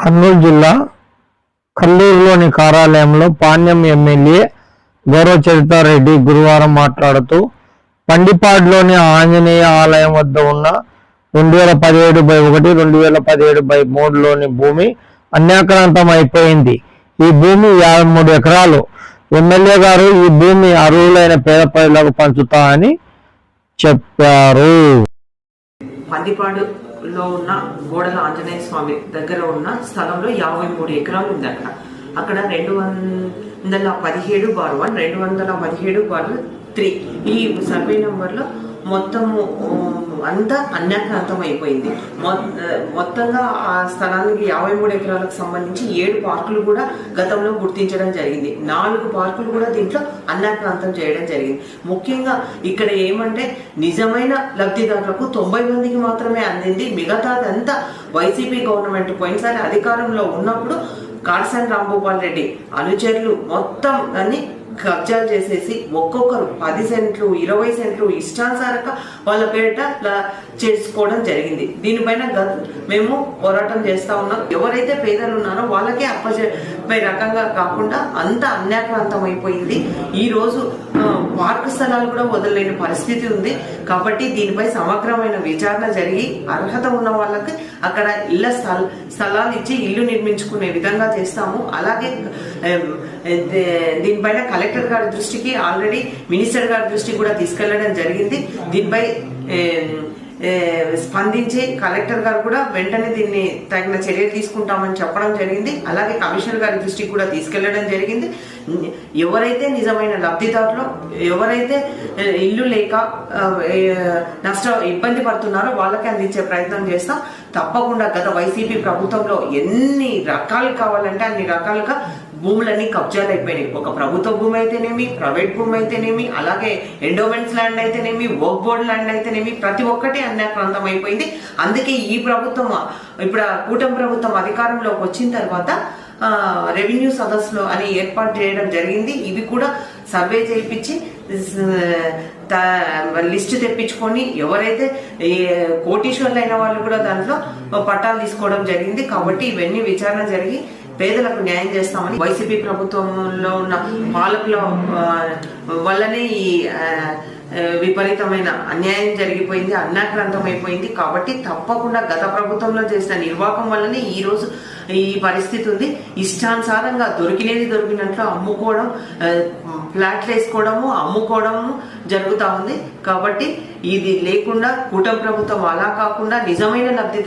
కర్నూలు జిల్లా కల్లూరులోని కార్యాలయంలో పాణ్యం ఎమ్మెల్యే గౌరవ చరితారెడ్డి గురువారం మాట్లాడుతూ పండిపాడులోని ఆంజనేయ ఆలయం వద్ద ఉన్న రెండు వేల పదిహేడు బై ఒకటి రెండు వేల పదిహేడు బై మూడులోని భూమి అన్యాక్రాంతం అయిపోయింది. ఈ భూమి యాభై మూడు ఎకరాలు. ఎమ్మెల్యే గారు ఈ భూమి అర్హులైన పేద ప్రజలకు పంచుతా అని చెప్పారు. పందిపాడులో ఉన్న గోడల ఆంజనేయ స్వామి దగ్గర ఉన్న స్థలంలో యాభై మూడు ఎకరాలు ఉంది అక్కడ. అక్కడ రెండు వందల పదిహేడు బార్ వన్ రెండు వందల పదిహేడు బార్ త్రీ. ఈ సర్వే నెంబర్లో మొత్తము అంతా అన్యాక్రాంతం అయిపోయింది. మొ- మొత్తంగా ఆ స్థలానికి యాభై మూడు ఎకరాలకు సంబంధించి ఏడు పార్కులు కూడా గతంలో గుర్తించడం జరిగింది. నాలుగు పార్కులు కూడా దీంట్లో అన్యాక్రాంతం చేయడం జరిగింది. ముఖ్యంగా ఇక్కడ ఏమంటే నిజమైన లబ్ధిదారులకు తొంభై మందికి మాత్రమే అందింది. మిగతాదంతా వైసీపీ గవర్నమెంట్ పోయినసారి అధికారంలో ఉన్నప్పుడు కాడసాని రాంభూపాల్ రెడ్డి అనుచరులు మొత్తం అన్ని కబ్జాలు చేసేసి ఒక్కొక్కరు పది సెంట్లు ఇరవై సెంట్లు ఇష్టానుసారంగా వాళ్ళ పేరిట చేసుకోవడం జరిగింది. దీనిపైన మేము పోరాటం చేస్తా ఉన్నాం. ఎవరైతే పేదలు ఉన్నారో వాళ్ళకే అప్పచెప్పే రకంగా కాకుండా అంత అన్యాక్రాంతం అయిపోయింది. ఈ రోజు పార్క్ స్థలాలు కూడా వదలలేని పరిస్థితి ఉంది. కాబట్టి దీనిపై సమగ్రమైన విచారణ జరిగి అర్హత ఉన్న వాళ్ళకి అక్కడ ఇళ్ళ స్థల స్థలాలు ఇచ్చి ఇల్లు నిర్మించుకునే విధంగా చేస్తాము. అలాగే దే- దీనిపైన కలెక్టర్ కలెక్టర్ గారి దృష్టికి ఆల్రెడీ మినిస్టర్ గారి దృష్టికి కూడా తీసుకెళ్ళడం జరిగింది. దీనిపై స్పందించి కలెక్టర్ గారు కూడా వెంటనే దీన్ని తగిన చర్యలు తీసుకుంటామని చెప్పడం జరిగింది. అలాగే కమిషనర్ గారి దృష్టికి కూడా తీసుకెళ్ళడం జరిగింది. ఎవరైతే నిజమైన లబ్ధిదారులు ఎవరైతే ఇల్లు లేక నష్టం ఇబ్బంది పడుతున్నారో వాళ్ళకి అందించే ప్రయత్నం చేస్తాం. తప్పకుండా గత వైసీపీ ప్రభుత్వంలో ఎన్ని రకాలు కావాలంటే అన్ని రకాలుగా భూములన్నీ కబ్జాలు అయిపోయినాయి. ఒక ప్రభుత్వ భూమి అయితేనేమి ప్రైవేట్ భూమి అయితేనేమి అలాగే ఎండోమెంట్స్ ల్యాండ్ అయితేనేమి వర్క్ బోర్డ్ ల్యాండ్ అయితేనేమి ప్రతి ఒక్కటి అన్యాక్రాంతం అయిపోయింది. అందుకే ఈ ప్రభుత్వం ఇప్పుడు కూటమి ప్రభుత్వం అధికారంలోకి వచ్చిన తర్వాత రెవెన్యూ సదస్సులు అని ఏర్పాటు చేయడం జరిగింది. ఇవి కూడా సర్వే చేయించి లిస్ట్ తెప్పించుకొని ఎవరైతే కోటీశ్వర్లు అయిన వాళ్ళు కూడా దాంట్లో పట్టాలు తీసుకోవడం జరిగింది. కాబట్టి ఇవన్నీ విచారణ జరిగి పేదలకు న్యాయం చేస్తామని వైసీపీ ప్రభుత్వంలో ఉన్న పాలకుల వల్లనే ఈ విపరీతమైన అన్యాయం జరిగిపోయింది అన్నాక్రాంతమైపోయింది. అయిపోయింది కాబట్టి తప్పకుండా గత ప్రభుత్వంలో చేసిన నిర్వాహకం వల్లనే ఈ రోజు ఈ పరిస్థితి ఉంది. ఇష్టానుసారంగా దొరికినది దొరికినట్లు అమ్ముకోవడం ఫ్లాట్లు వేసుకోవడము అమ్ముకోవడము జరుగుతా ఉంది. కాబట్టి ఇది లేకుండా కూటమి ప్రభుత్వం అలా కాకుండా నిజమైన లబ్ధి